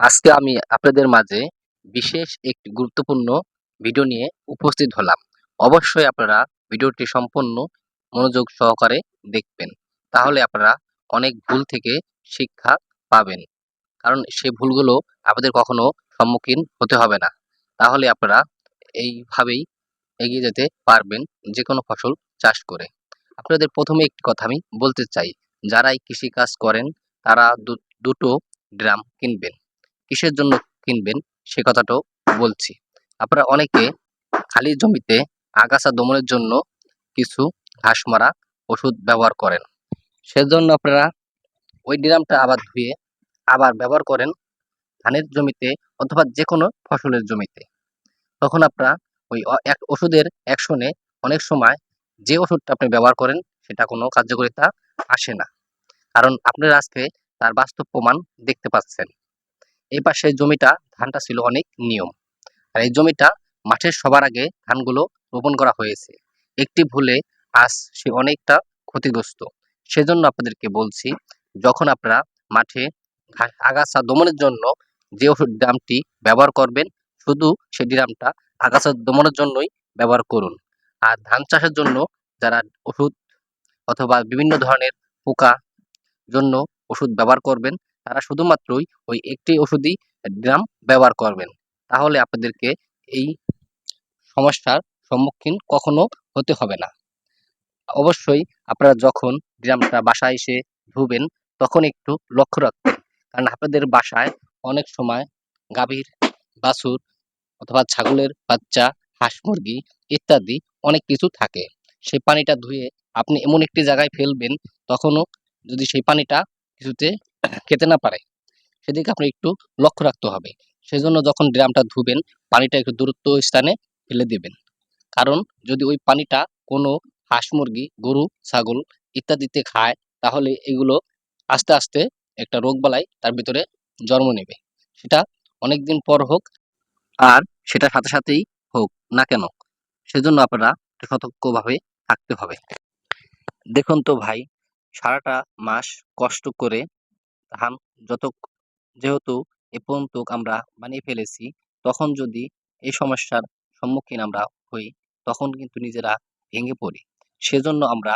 আজকে আমি আপনাদের মাঝে বিশেষ একটি গুরুত্বপূর্ণ ভিডিও নিয়ে উপস্থিত হলাম। অবশ্যই আপনারা ভিডিওটি সম্পূর্ণ মনোযোগ সহকারে দেখবেন। তাহলে আপনারা অনেক ভুল থেকে শিক্ষা পাবেন। কারণ সেই ভুলগুলো আপনাদের কখনো সম্মুখীন হতে হবে না। তাহলে আপনারা এইভাবেই এগিয়ে যেতে পারবেন যে কোনো ফসল চাষ করে। আপনাদের প্রথমে একটি কথা আমি বলতে চাই। যারাই কৃষিকাজ করেন, তারা দুটো ড্রাম কিনবেন। কিসের জন্য কিনবেন? সে কথাটাও বলছি। আপনারা অনেকে খালি জমিতে আগাছা দমনের জন্য কিছু ঘাস মারা ওষুধ ব্যবহার করেন। সেজন্য আপনারা ওই ড্রামটা আবার ধুয়ে আবার ব্যবহার করেন ধানের জমিতে অথবা যে কোনো ফসলের জমিতে। তখন আপনারা ওই এক ওষুধের অ্যাকশনে অনেক সময় যে ওষুধটা আপনি ব্যবহার করেন সেটা কোনো কার্যকারিতা আসে না। কারণ আপনারা আজকে তার বাস্তব প্রমাণ দেখতে পাচ্ছেন। এই পাশে জমিটা ধানটা ছিল অনেক নিয়ম। আর এই জমিটা মাঠের সবার আগে ধানগুলো রোপণ করা হয়েছে। একটি ভুলে আজ সে অনেকটা ক্ষতিগ্রস্ত। সেজন্য আপনাদেরকে বলছি, যখন আপনারা মাঠে আগাছা দমনের জন্য যে ওষুধ ড্রামটি ব্যবহার করবেন, শুধু সেই ড্রামটা আগাছা দমনের জন্যই ব্যবহার করুন। আর ধান চাষের জন্য যারা ওষুধ অথবা বিভিন্ন ধরনের পোকা জন্য ওষুধ ব্যবহার করবেন তারা শুধুমাত্রই ওই একটি ওষুধই ড্রাম ব্যবহার করবেন। তাহলে আপনাদেরকে এই সমস্যার সম্মুখীন কখনো হতে হবে না। অবশ্যই আপনারা যখন ড্রামটা বাসায় এসে ধুবেন, তখন একটু লক্ষ্য রাখবেন। কারণ আপনাদের বাসায় অনেক সময় গাভীর, বাছুর অথবা ছাগলের বাচ্চা, হাঁস মুরগি ইত্যাদি অনেক কিছু থাকে। সেই পানিটা ধুয়ে আপনি এমন একটি জায়গায় ফেলবেন, তখনও যদি সেই পানিটা কিছুতে খেতে না পারে, সেদিকে আপনি একটু লক্ষ্য রাখতে হবে। সেজন্য যখন ড্রামটা ধুবেন, পানিটা একটু দূরত্ব স্থানে ফেলে দিবেন। কারণ যদি ওই পানিটা কোনো হাঁস মুরগি, গরু, ছাগল ইত্যাদিতে খায়, তাহলে এগুলো আস্তে আস্তে একটা রোগবালাই তার ভিতরে জন্ম নেবে। সেটা অনেকদিন পর হোক, আর সেটা সাথে সাথেই হোক না কেন, সেজন্য আপনারা সতর্কভাবে থাকতে হবে। দেখুন তো ভাই, সারাটা মাস কষ্ট করে ধান যত যেহেতু এ পর্যন্ত আমরা বানিয়ে ফেলেছি, তখন যদি এই সমস্যার সম্মুখীন আমরা হই, তখন কিন্তু নিজেরা ভেঙে পড়ি। সেজন্য আমরা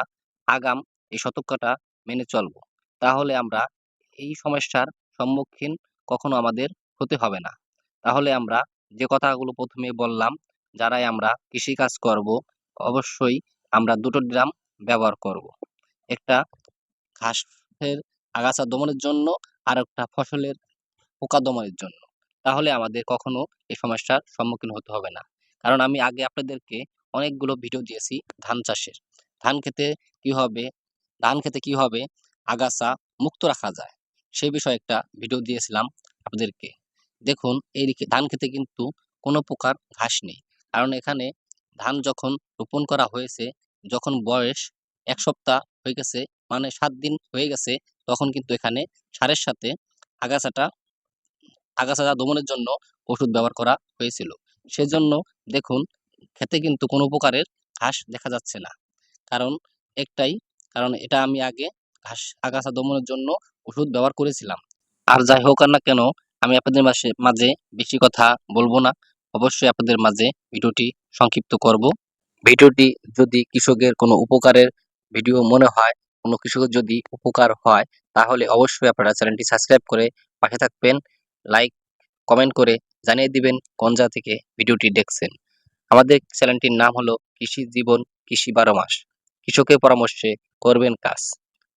আগাম এই সতর্কতা মেনে চলবো। তাহলে আমরা এই সমস্যার সম্মুখীন কখনো আমাদের হতে হবে না। তাহলে আমরা যে কথাগুলো প্রথমে বললাম, যারাই আমরা কৃষিকাজ করব, অবশ্যই আমরা দুটো ড্রাম ব্যবহার করব। একটা ঘাসের আগাছা দমনের জন্য আর একটা ফসলের পোকা দমনের জন্য। তাহলে আমাদের কখনো এই সমস্যার সম্মুখীন হতে হবে না। কারণ আমি আগে আপনাদেরকে অনেকগুলো ভিডিও দিয়েছি ধান চাষের। ধান খেতে কি হবে? ধান খেতে কি হবে? আগাছা মুক্ত রাখা যায়। সেই বিষয়ে একটা ভিডিও দিয়েছিলাম আপনাদেরকে। দেখুন এই ধান খেতে কিন্তু কোনো প্রকার ঘাস নেই। কারণ এখানে ধান যখন রোপণ করা হয়েছে, যখন বয়স এক সপ্তাহ হয়ে গেছে মানে সাত দিন হয়ে গেছে তখন কিন্তু এখানে সারের সাথে আগাছাটা আগাছা দমনের জন্য ওষুধ ব্যবহার করা হয়েছিল। সেজন্য দেখুন, খেতে কিন্তু কোনো প্রকারের ঘাস দেখা যাচ্ছে না। কারণ একটাই, কারণ এটা আমি আগে ঘাস, আগাছা দমনের জন্য ওষুধ ব্যবহার করেছিলাম। আর যাই হোক আর না কেন, আমি আপনাদের মাসে, মাঝে বেশি কথা বলব না। অবশ্যই আপনাদের মাঝে ভিডিওটি সংক্ষিপ্ত করব। ভিডিওটি যদি কৃষকের কোনো উপকারের ভিডিও মনে হয় কোনো কৃষকের যদি উপকার হয়, তাহলে অবশ্যই আপনারা চ্যানেলটি সাবস্ক্রাইব করে পাশে থাকবেন। লাইক, কমেন্ট করে জানিয়ে দিবেন কোন জায়গা থেকে ভিডিওটি দেখছেন। আমাদের চ্যানেলটির নাম হলো কৃষি জীবন, কৃষি বারো মাস। কৃষকের পরামর্শে করবেন কাজ।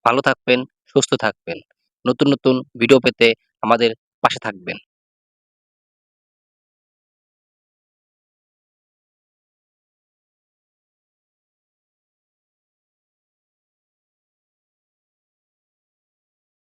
ভালো থাকবেন, সুস্থ থাকবেন। নতুন নতুন ভিডিও পেতে আমাদের পাশে থাকবেন।